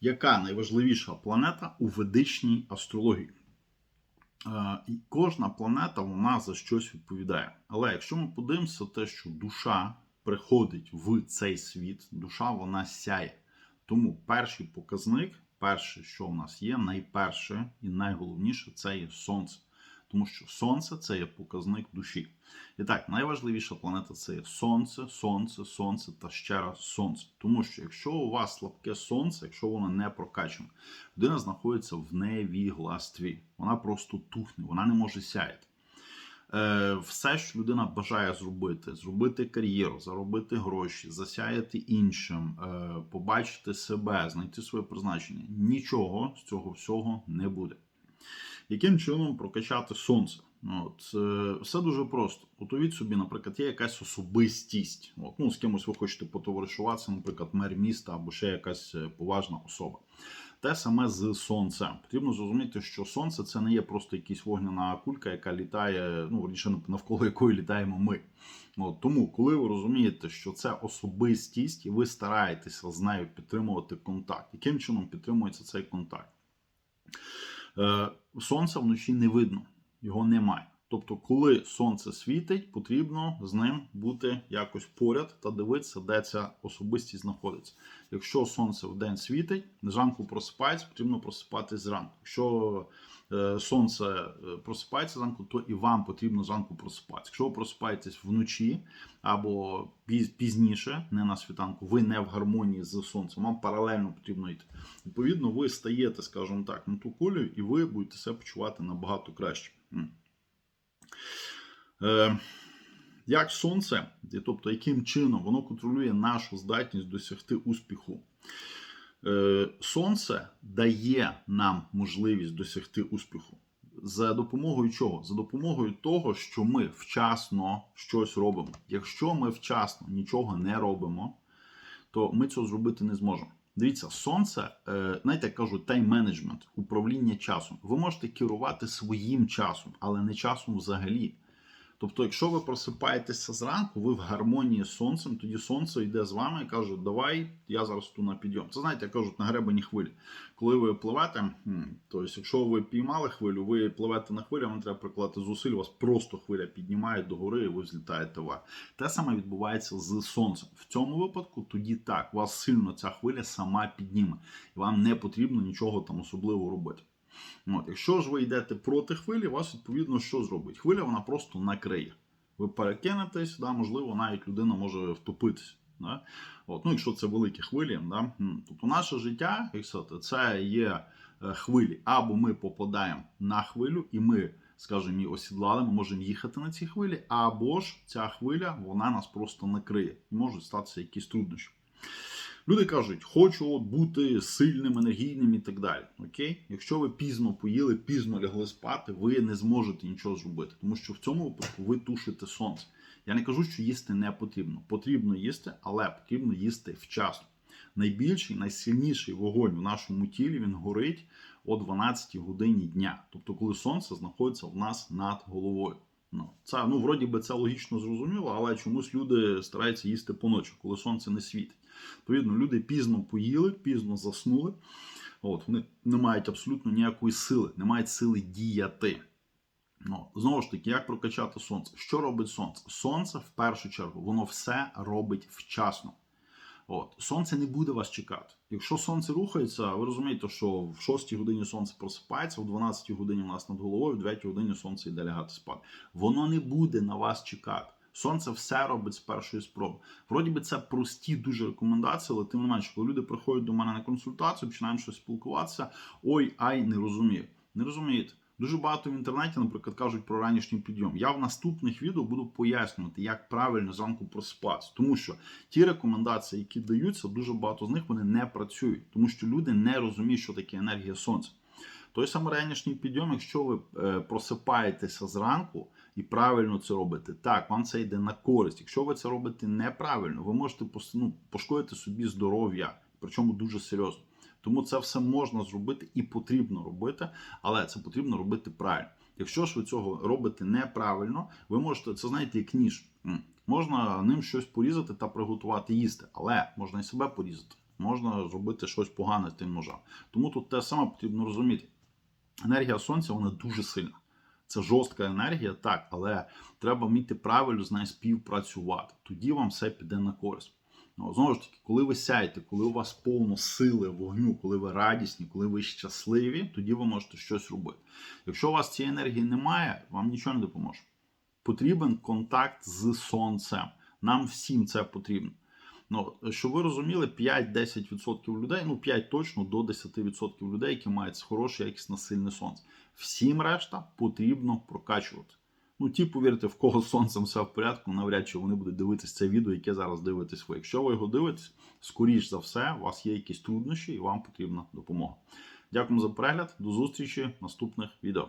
яка найважливіша планета у ведичній астрології? Е, і Кожна планета вона за щось відповідає. Але якщо ми подивимося, те, що душа приходить в цей світ, душа вона сяє. Тому перший показник, перше, що в нас є, найперше і найголовніше це є сонце. Тому що сонце це є показник душі. І так, найважливіша планета це є сонце, сонце, сонце та ще раз сонце. Тому що якщо у вас слабке сонце, якщо воно не прокачане, людина знаходиться в невігластві. Вона просто тухне, вона не може сяяти. Е, все, що людина бажає зробити, зробити кар'єру, заробити гроші, засяяти іншим, е, побачити себе, знайти своє призначення. Нічого з цього всього не буде. Яким чином прокачати сонце? От, е, все дуже просто. Уявіть собі, наприклад, є якась особистість. От, ну, з кимось ви хочете потоваришуватися, наприклад, мер міста або ще якась е, поважна особа. Те саме з сонцем. Потрібно зрозуміти, що сонце це не є просто якась вогняна кулька, яка літає, ну раніше навколо якої літаємо ми. От, тому, коли ви розумієте, що це особистість, і ви стараєтеся з нею підтримувати контакт, яким чином підтримується цей контакт? Е, Сонця вночі не видно, його немає. Тобто, коли сонце світить, потрібно з ним бути якось поряд та дивитися, де ця особистість знаходиться. Якщо сонце в день світить, зранку просипається, потрібно просипатись зранку. Якщо е, сонце е, просипається зранку, то і вам потрібно зранку просипатися. Якщо ви просипаєтесь вночі або пізніше, не на світанку, ви не в гармонії з сонцем, вам паралельно потрібно йти. Відповідно, ви стаєте, скажімо так, на ту кулю, і ви будете себе почувати набагато краще. Е, як сонце, тобто яким чином воно контролює нашу здатність досягти успіху. Е, Сонце дає нам можливість досягти успіху. За допомогою чого? За допомогою того, що ми вчасно щось робимо. Якщо ми вчасно нічого не робимо, то ми цього зробити не зможемо. Дивіться, сонце, е, знаєте, як кажуть, тайм-менеджмент, управління часом. Ви можете керувати своїм часом, але не часом взагалі. Тобто, якщо ви просипаєтеся зранку, ви в гармонії з сонцем, тоді сонце йде з вами і каже, давай, я зараз ту на підйом. Це знаєте, як кажуть, на гребені хвилі. Коли ви пливете, тобто, якщо ви піймали хвилю, ви пливете на хвилю, вам треба прикладати зусиль, вас просто хвиля піднімає догори, і ви злітаєте вверх. Те саме відбувається з сонцем. В цьому випадку тоді так, вас сильно ця хвиля сама підніме, і вам не потрібно нічого там особливо робити. От, Якщо ж ви йдете проти хвилі, вас відповідно що зробить? Хвиля вона просто накриє. Ви перекинетесь, да, можливо, навіть людина може втопитися. Да? От, ну, Якщо це великі хвилі, да? Тобто наше життя, як сказати, це є е, хвилі. Або ми попадаємо на хвилю, і ми, скажімо, її осідлали, ми можемо їхати на цій хвилі, або ж ця хвиля вона нас просто накриє. І можуть статися якісь труднощі. Люди кажуть, хочу от бути сильним, енергійним і так далі. Окей? Якщо ви пізно поїли, пізно лягли спати, ви не зможете нічого зробити, тому що в цьому випадку ви тушите сонце. Я не кажу, що їсти не потрібно. Потрібно їсти, але потрібно їсти вчасно. Найбільший, найсильніший вогонь в нашому тілі він горить о 12 годині дня, тобто коли сонце знаходиться в нас над головою. Ну, це ну вроді би це логічно зрозуміло, але чомусь люди стараються їсти поночі, коли сонце не світить. Відповідно, люди пізно поїли, пізно заснули. От, Вони не мають абсолютно ніякої сили, не мають сили діяти. Ну, Знову ж таки, як прокачати сонце? Що робить сонце? Сонце, в першу чергу, воно все робить вчасно. От, Сонце не буде вас чекати. Якщо сонце рухається, ви розумієте, що в 6 годині сонце просипається, в 12 годині у нас над головою, в 9 годині сонце йде лягати спати. Воно не буде на вас чекати. Сонце все робить з першої спроби. Вроді би це прості дуже рекомендації, але тим не менше, коли люди приходять до мене на консультацію, починаємо щось спілкуватися. Ой, ай, не розумію. Не розумієте. Дуже багато в інтернеті, наприклад, кажуть про ранішній підйом. Я в наступних відео буду пояснювати, як правильно зранку проспатися. Тому що ті рекомендації, які даються, дуже багато з них вони не працюють, тому що люди не розуміють, що таке енергія сонця. Той самий ранішній підйом, якщо ви е, просипаєтеся зранку і правильно це робите, так, вам це йде на користь. Якщо ви це робите неправильно, ви можете ну, пошкодити собі здоров'я, причому дуже серйозно. Тому це все можна зробити і потрібно робити, але це потрібно робити правильно. Якщо ж ви цього робите неправильно, ви можете це знаєте, як ніж. Можна ним щось порізати та приготувати їсти, але можна і себе порізати. можна зробити щось погане з тим ножем. Тому тут те саме потрібно розуміти. Енергія сонця вона дуже сильна. Це жорстка енергія, так, але треба вміти правильно з нею співпрацювати. Тоді вам все піде на користь. Ну, знову ж таки, коли ви сяєте, коли у вас повно сили, вогню, коли ви радісні, коли ви щасливі, тоді ви можете щось робити. Якщо у вас цієї енергії немає, вам нічого не допоможе. Потрібен контакт з сонцем. Нам всім це потрібно. Ну, щоб ви розуміли, 5-10% людей, ну 5 точно до 10% людей, які мають хороше, якісне сильне сонце. Всім решта потрібно прокачувати. Ну, ті, повірте, в кого сонцем все в порядку, навряд чи вони будуть дивитися це відео, яке зараз дивитесь ви. Якщо ви його дивитесь, скоріш за все, у вас є якісь труднощі і вам потрібна допомога. Дякую за перегляд. До зустрічі в наступних відео.